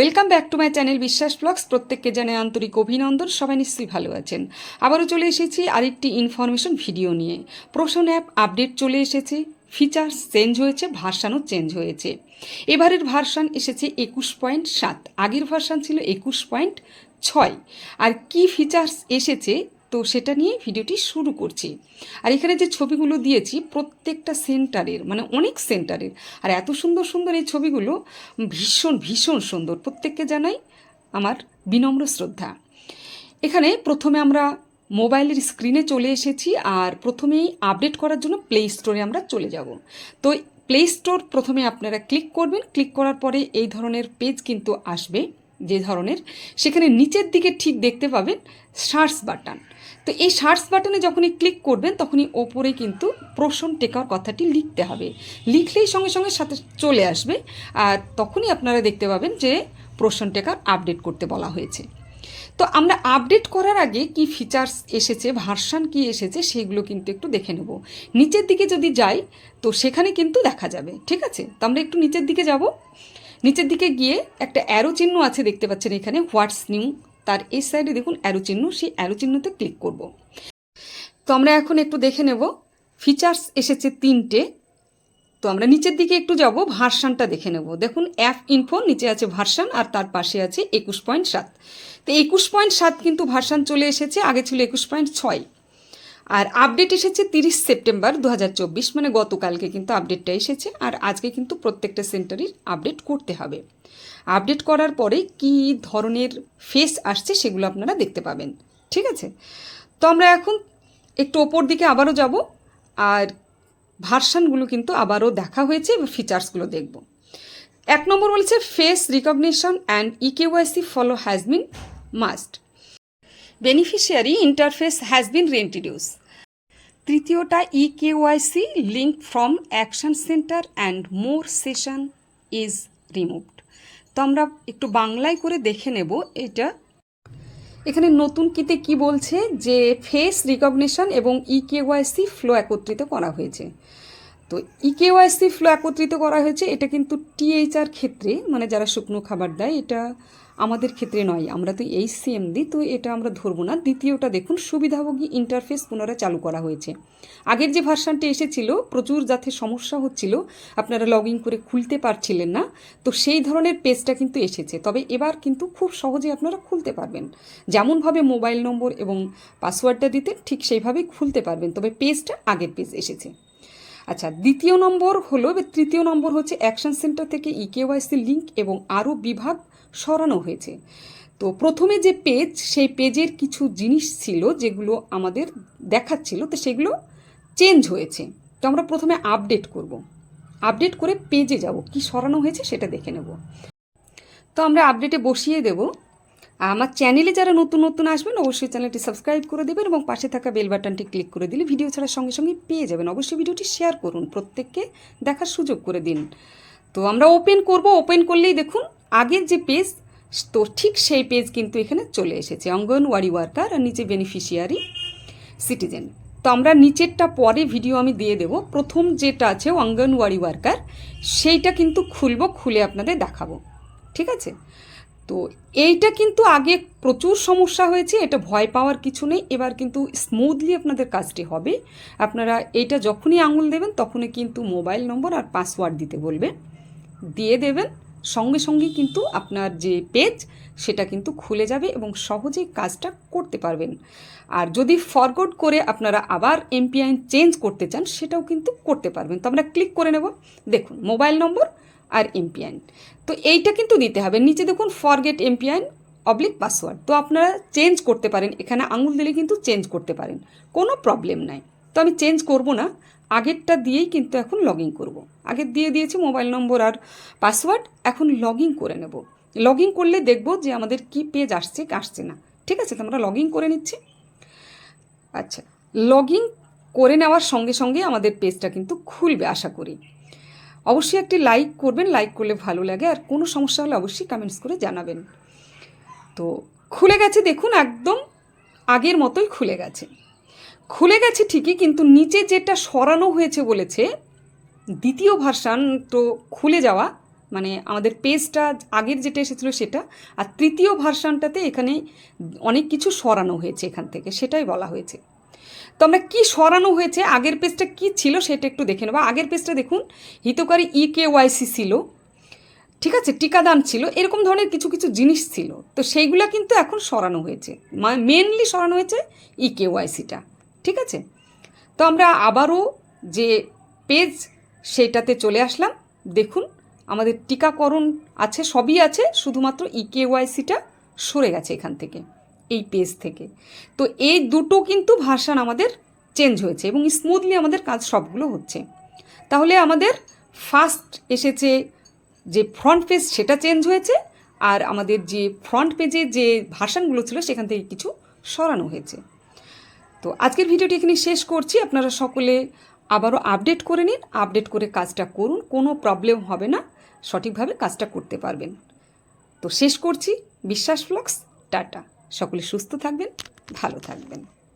Welcome back to my channel Biswas vlogs প্রত্যেককে জানাই আন্তরিক অভিনন্দন। সবাই নিশ্চয়ই ভালো আছেন। আবারও চলে এসেছি আরেকটি ইনফরমেশন ভিডিও নিয়ে। প্রশ্ন অ্যাপ আপডেট চলে এসেছে। ফিচার্স চেঞ্জ হয়েছে ভার্সানও চেঞ্জ হয়েছে। এবারের ভার্সান এসেছে একুশ পয়েন্ট সাত। আগের ভার্সান ছিল একুশ পয়েন্ট ছয়। আর কি ফিচার্স এসেছে তো সেটা নিয়ে ভিডিওটি শুরু করছি। আর এখানে যে ছবিগুলো দিয়েছি, প্রত্যেকটা সেন্টারের মানে অনেক সেন্টারের, আর এত সুন্দর সুন্দর এই ছবিগুলো ভীষণ ভীষণ সুন্দর। প্রত্যেককে জানাই আমার বিনম্র শ্রদ্ধা। এখানে প্রথমে আমরা মোবাইলের স্ক্রিনে চলে এসেছি আর প্রথমেই আপডেট করার জন্য প্লে স্টোরে আমরা চলে যাব। তো প্লে স্টোর প্রথমে আপনারা ক্লিক করবেন। ক্লিক করার পরে এই ধরনের পেজ কিন্তু আসবে, যে ধরনের। সেখানে নিচের দিকে ঠিক দেখতে পাবেন, সার্চ বাটন। তো এই সার্চ বাটনে যখনই ক্লিক করবেন, তখনই ওপরে কিন্তু প্রশ্ন টেকার কথাটি লিখতে হবে। লিখলেই সঙ্গে সঙ্গে সাথে চলে আসবে। আর তখনই আপনারা দেখতে পাবেন যে প্রশ্ন টেকার আপডেট করতে বলা হয়েছে। তো আমরা আপডেট করার আগে কি ফিচার্স এসেছে ভার্সান কি এসেছে, সেগুলো কিন্তু একটু দেখে নেব। নিচের দিকে যদি যাই, তো সেখানে কিন্তু দেখা যাবে, ঠিক আছে? তো আমরা একটু নিচের দিকে যাব। নিচের দিকে গিয়ে একটা অ্যারো চিহ্ন আছে দেখতে পাচ্ছেন এখানে হোয়াটস নিউ তার এই সাইডে দেখুন অ্যারো চিহ্ন সেই অ্যারো চিহ্নতে ক্লিক করব। তো আমরা এখন একটু দেখে নেব ফিচার্স এসেছে তিনটে। তো আমরা নিচের দিকে একটু যাব, ভার্সানটা দেখে নেব। দেখুন অ্যাপ ইনফো নিচে আছে ভার্সান আর তার পাশে আছে একুশ পয়েন্ট সাত। তো একুশ পয়েন্ট সাত কিন্তু ভার্সান চলে এসেছে, আগে ছিল একুশ পয়েন্ট ছয়। আর আপডেট এসেছে তিরিশ সেপ্টেম্বর দু হাজার চব্বিশ মানে গতকালকে কিন্তু আপডেটটা এসেছে। আর আজকে কিন্তু প্রত্যেকটা সেন্টারের আপডেট করতে হবে। আপডেট করার পরে কি ধরনের ফেস আসছে সেগুলো আপনারা দেখতে পাবেন। ঠিক আছে? তো আমরা এখন একটু ওপর দিকে আবারও যাব, আর ভার্সানগুলো কিন্তু আবারও দেখা হয়েছে এবার ফিচার্সগুলো দেখব। এক নম্বর বলেছে face recognition and eKYC follow has been must beneficiary interface has been reintroduce তৃতীয়টা e KYC link from action centre and more session is removed তো আমরা একটু বাংলায় করে দেখে নেব এটা। এখানে নতুন কিতে কি বলছে? যে ফেস রিকগনিশন এবং ই কেওয়াইসি ফ্লো একত্রিত করা হয়েছে। তো ইকেওয়াইসি ফ্লো একত্রিত করা হয়েছে, এটা কিন্তু টিএইচআর ক্ষেত্রে মানে যারা শুকনো খাবার দেয়, এটা আমাদের ক্ষেত্রে নয়। আমরা তো এই সিএম দিই তো এটা আমরা ধরবো না। দ্বিতীয়টা দেখুন, সুবিধাভোগী ইন্টারফেস পুনরায় চালু করা হয়েছে। আগের যে ভার্সানটি এসেছিল, প্রচুর যাতে সমস্যা হচ্ছিল, আপনারা লগ ইন করে খুলতে পারছিলেন না, তো সেই ধরনের পেজটা কিন্তু এসেছে। তবে এবার কিন্তু খুব সহজে আপনারা খুলতে পারবেন। যেমনভাবে মোবাইল নম্বর এবং পাসওয়ার্ডটা দিতে ঠিক সেইভাবেই খুলতে পারবেন। তবে পেজটা আগের পেজ এসেছে। আচ্ছা দ্বিতীয় নম্বর হলো, তৃতীয় নম্বর হচ্ছে অ্যাকশন সেন্টার থেকে ইকেওয়াইসি লিঙ্ক এবং আরও বিভাগ সরানো হয়েছে। তো প্রথমে যে পেজ, সেই পেজের কিছু জিনিস ছিল যেগুলো আমাদের দেখাচ্ছিল, তো সেগুলো চেঞ্জ হয়েছে। তো আমরা প্রথমে আপডেট করব। আপডেট করে পেজে যাব। কি সরানো হয়েছে সেটা দেখে নেব। তো আমরা আপডেটে বসিয়ে দেব। আমার চ্যানেলে যারা নতুন নতুন আসবেন, অবশ্যই চ্যানেলটি সাবস্ক্রাইব করে দেবেন এবং পাশে থাকা বেল বাটনটি ক্লিক করে দিলে ভিডিও ছাড়ার সঙ্গে সঙ্গে পেয়ে যাবেন। অবশ্যই ভিডিওটি শেয়ার করুন, প্রত্যেককে দেখার সুযোগ করে দিন। তো আমরা ওপেন করব ওপেন করলেই দেখুন, আগের যে পেজ তো ঠিক সেই পেজ কিন্তু এখানে চলে এসেছে, অঙ্গনওয়াড়ি ওয়ার্কার আর নিচে বেনিফিশিয়ারি সিটিজেন তো আমরা নিচেরটা পরে ভিডিও আমি দিয়ে দেব। প্রথম যেটা আছে অঙ্গনওয়াড়ি ওয়ার্কার সেইটা কিন্তু খুলব, খুলে আপনাদের দেখাবো। ঠিক আছে? তো এইটা কিন্তু আগে প্রচুর সমস্যা হয়েছে, এটা ভয় পাওয়ার কিছু নেই। এবার কিন্তু স্মুথলি আপনাদের কাজটি হবে। আপনারা এইটা যখনই আঙুল দেবেন, তখনই কিন্তু মোবাইল নম্বর আর পাসওয়ার্ড দিতে বলবে। দিয়ে দেবেন, সঙ্গে সঙ্গে কিন্তু আপনার যে পেজ সেটা কিন্তু খুলে যাবে এবং সহজেই কাজটা করতে পারবেন। আর যদি ফরগড করে আপনারা আবার এমপিআইন চেঞ্জ করতে চান, সেটাও কিন্তু করতে পারবেন। তো আমরা ক্লিক করে নেব। দেখুন মোবাইল নম্বর আর এমপিআইন তো এইটা কিন্তু দিতে হবে। নিচে দেখুন ফরগেট এমপিআইন অবলিক পাসওয়ার্ড তো আপনারা চেঞ্জ করতে পারেন। এখানে আঙুল দিলে কিন্তু চেঞ্জ করতে পারেন। কোনো প্রবলেম নাই। তো আমি চেঞ্জ করব না। আগেরটা দিয়েই কিন্তু এখন লগ ইন করব। আগের দিয়ে দিয়েছি মোবাইল নম্বর আর পাসওয়ার্ড এখন লগ ইন করে নেব। লগ ইন করলে দেখব যে আমাদের কি পেজ আসছে আসছে না। ঠিক আছে? তো আমরা লগ ইন করে নিচ্ছি। আচ্ছা। লগ ইন করে নেওয়ার সঙ্গে সঙ্গে আমাদের পেজটা কিন্তু খুলবে, আশা করি। অবশ্যই একটি লাইক করবেন লাইক করলে ভালো লাগে। আর কোনো সমস্যা হলে অবশ্যই কমেন্টস করে জানাবেন। তো খুলে গেছে, দেখুন, একদম আগের মতোই খুলে গেছে। খুলে গেছে ঠিকই, কিন্তু নিচে যেটা সরানো হয়েছে বলেছে, দ্বিতীয় ভার্সান তো খুলে যাওয়া মানে আমাদের পেজটা আগের যেটা এসেছিল সেটা, আর তৃতীয় ভার্সানটাতে এখানে অনেক কিছু সরানো হয়েছে এখান থেকে, সেটাই বলা হয়েছে। তো আমরা কী সরানো হয়েছে? আগের পেজটা কী ছিল সেটা একটু দেখে নেব। আগের পেজটা দেখুন, হিতকারী ই কে ওয়াইসি ছিল, ঠিক আছে, টিকাদান ছিল, এরকম ধরনের কিছু কিছু জিনিস ছিল। তো সেইগুলো কিন্তু এখন সরানো হয়েছে। মেনলি সরানো হয়েছে ই কে ওয়াইসিটা ঠিক আছে? তো আমরা আবারও যে পেজ সেটাতে চলে আসলাম। দেখুন, আমাদের টিকাকরণ আছে, সবই আছে, শুধুমাত্র ই কে ওয়াইসিটা সরে গেছে এখান থেকে। এই পেজ থেকে। তো এই দুটো কিন্তু ভার্সান আমাদের চেঞ্জ হয়েছে এবং স্মুথলি আমাদের কাজ সবগুলো হচ্ছে। তাহলে আমাদের ফার্স্ট এসেছে যে ফ্রন্ট পেজ সেটা চেঞ্জ হয়েছে আর আমাদের যে ফ্রন্ট পেজে যে ভার্সানগুলো ছিল সেখান থেকে কিছু সরানো হয়েছে। তো আজকের ভিডিওটি এখানে শেষ করছি। আপনারা সকলে আবারও আপডেট করে নিন আপডেট করে কাজটা করুন, কোনো প্রবলেম হবে না, সঠিকভাবে কাজটা করতে পারবেন। তো শেষ করছি, বিশ্বাস ফ্লক্স টাটা। সকলে সুস্থ থাকবেন ভালো থাকবেন।